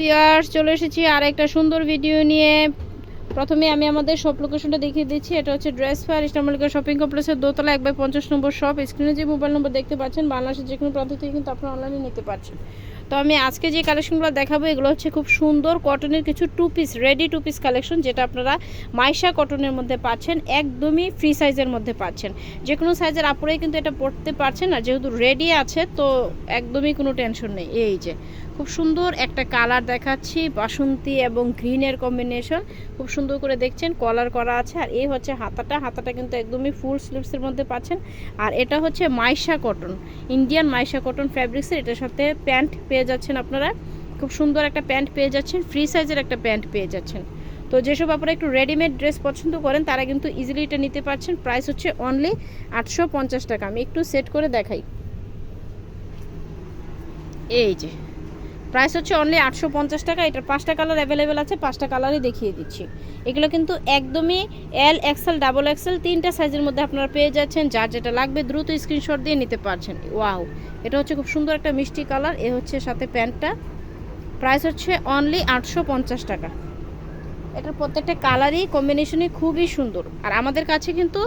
Viewers, চলে এসেছি আর একটা সুন্দর ভিডিও নিয়ে। প্রথমে আমি আমাদের শপ লোকেশনটা দেখিয়ে দিচ্ছি। এটা হচ্ছে ড্রেস ফায়ার ইস্টামলিকা শপিং কমপ্লেক্সের দোতলা, এক বাই পঞ্চাশ নম্বর শপ স্ক্রিনে যে মোবাইল নম্বর দেখতে পাচ্ছেন, বাংলাদেশের যে কোনো প্রান্ত থেকে কিন্তু আপনারা অনলাইনে নিতে পারছেন। তো আমি আজকে যে কালেকশনগুলো দেখাবো, এগুলো হচ্ছে খুব সুন্দর কটনের কিছু two piece ready two piece collection যেটা আপনারা মাইশা কটনের মধ্যে পাচ্ছেন, একদমই ফ্রি সাইজের মধ্যে পাচ্ছেন। যে কোনো সাইজের আপুরেই কিন্তু এটা পড়তে পারছেন, আর যেহেতু রেডি আছে, তো একদমই কোনো টেনশন নেই। এই যে খুব সুন্দর একটা কালার দেখাচ্ছি, বাসন্তী এবং গ্রিনের কম্বিনেশন খুব সুন্দর করে দেখছেন কলার করা আছে, আর এই হচ্ছে হাতাটা। হাতাটা কিন্তু একদমই ফুল স্লিভসের মধ্যে পাচ্ছেন। আর এটা হচ্ছে Maisha cotton Indian Maisha cotton ফ্যাব্রিক্সের এটার সাথে প্যান্ট পেয়ে যাচ্ছেন আপনারা। খুব সুন্দর একটা প্যান্ট পেয়ে যাচ্ছেন ফ্রি সাইজের একটা প্যান্ট পেয়ে যাচ্ছেন। তো যেসব আপনারা একটু রেডিমেড ড্রেস পছন্দ করেন, তারা কিন্তু ইজিলি এটা নিতে পারছেন। প্রাইস হচ্ছে অনলি আটশো পঞ্চাশ টাকা। আমি একটু সেট করে দেখাই। এই যে প্রাইস হচ্ছে অনলি আটশো পঞ্চাশ টাকা, এটার পাঁচটা কালার অ্যাভেলেবেল আছে, পাঁচটা কালারই দেখিয়ে দিচ্ছি। এগুলো কিন্তু একদমই এল এক্সেল ডাবল এক্সেল তিনটা সাইজের মধ্যে আপনারা পেয়ে যাচ্ছেন, যার যেটা লাগবে দ্রুত স্ক্রিনশট দিয়ে নিতে পারছেন। ওয়াও এটা হচ্ছে খুব সুন্দর একটা মিষ্টি কালার এ হচ্ছে সাথে প্যান্টটা। প্রাইস হচ্ছে অনলি আটশো পঞ্চাশ টাকা। এটার প্রত্যেকটা কালারই কম্বিনেশনই খুবই সুন্দর। আর আমাদের কাছে কিন্তু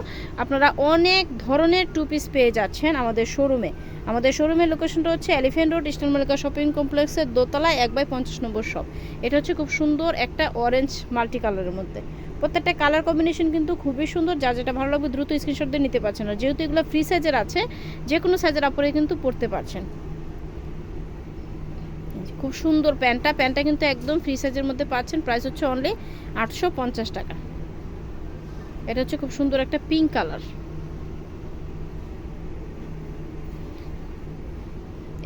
আপনারা অনেক ধরনের টু পিস পেয়ে যাচ্ছেন আমাদের শোরুমে আমাদের শোরুমের লোকেশনটা হচ্ছে Elephant Road Eastern Mallika shopping কমপ্লেক্সের দোতলায় এক বাই পঞ্চাশ নম্বর শপ এটা হচ্ছে খুব সুন্দর একটা অরেঞ্জ মাল্টি কালারের মধ্যে। প্রত্যেকটা কালার কম্বিনেশন কিন্তু খুবই সুন্দর যা যেটা ভালো লাগবে দ্রুত স্ক্রিনশট দিয়ে নিতে পারছেন। আর যেহেতু এগুলো ফ্রি সাইজের আছে যে কোনো সাইজের আপরে কিন্তু পড়তে পারছেন। খুব সুন্দর প্যান্টটা। প্যান্টটা কিন্তু একদম ফ্রি সাইজের মধ্যে পাচ্ছেন। প্রাইস হচ্ছে অনলি আটশো পঞ্চাশ টাকা। এটা হচ্ছে খুব সুন্দর একটা পিঙ্ক কালার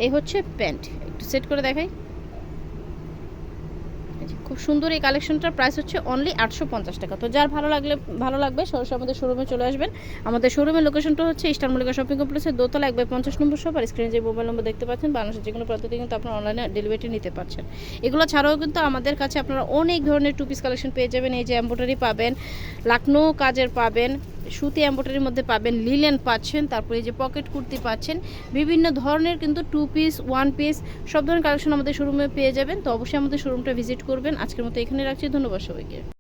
এই হচ্ছে প্যান্ট। একটু সেট করে দেখাই। খুব সুন্দর এই কালেকশনটার প্রাইস হচ্ছে অনলি আটশো পঞ্চাশ টাকা। তো যার ভালো লাগলে, ভালো লাগবে, সরাসরি আমাদের শোরুমে চলে আসবেন। আমাদের শোরুমের লোকেশনটা হচ্ছে ইস্টার মল্লিকা শপিং কমপ্লেক্সের দোতলা এক বাই পঞ্চাশ নম্বর শপ আর স্ক্রিনে যে মোবাইল নম্বর দেখতে পাচ্ছেন, বাংলাদেশের যে কোনো প্রান্ততে কিন্তু আপনারা অনলাইনে ডেলিভারি নিতে পারছেন। এগুলো ছাড়াও কিন্তু আমাদের কাছে আপনারা অনেক ধরনের টু পিস কালেকশন পেয়ে যাবেন। এই যে এম্বোটারি পাবেন লাকনো কাজের পাবেন সুতি এম্বোটারির মধ্যে পাবেন লিলেন পাচ্ছেন, তারপরে যে পকেট কুর্তি পাচ্ছেন, বিভিন্ন ধরনের কিন্তু টু পিস ওয়ান পিস সব ধরনের কালেকশন আমাদের শোরুমে পেয়ে যাবেন। তো অবশ্যই আমাদের শোরুমটা ভিজিট করবেন। আজকের মতো এখানে রাখছি। ধন্যবাদ সবাইকে।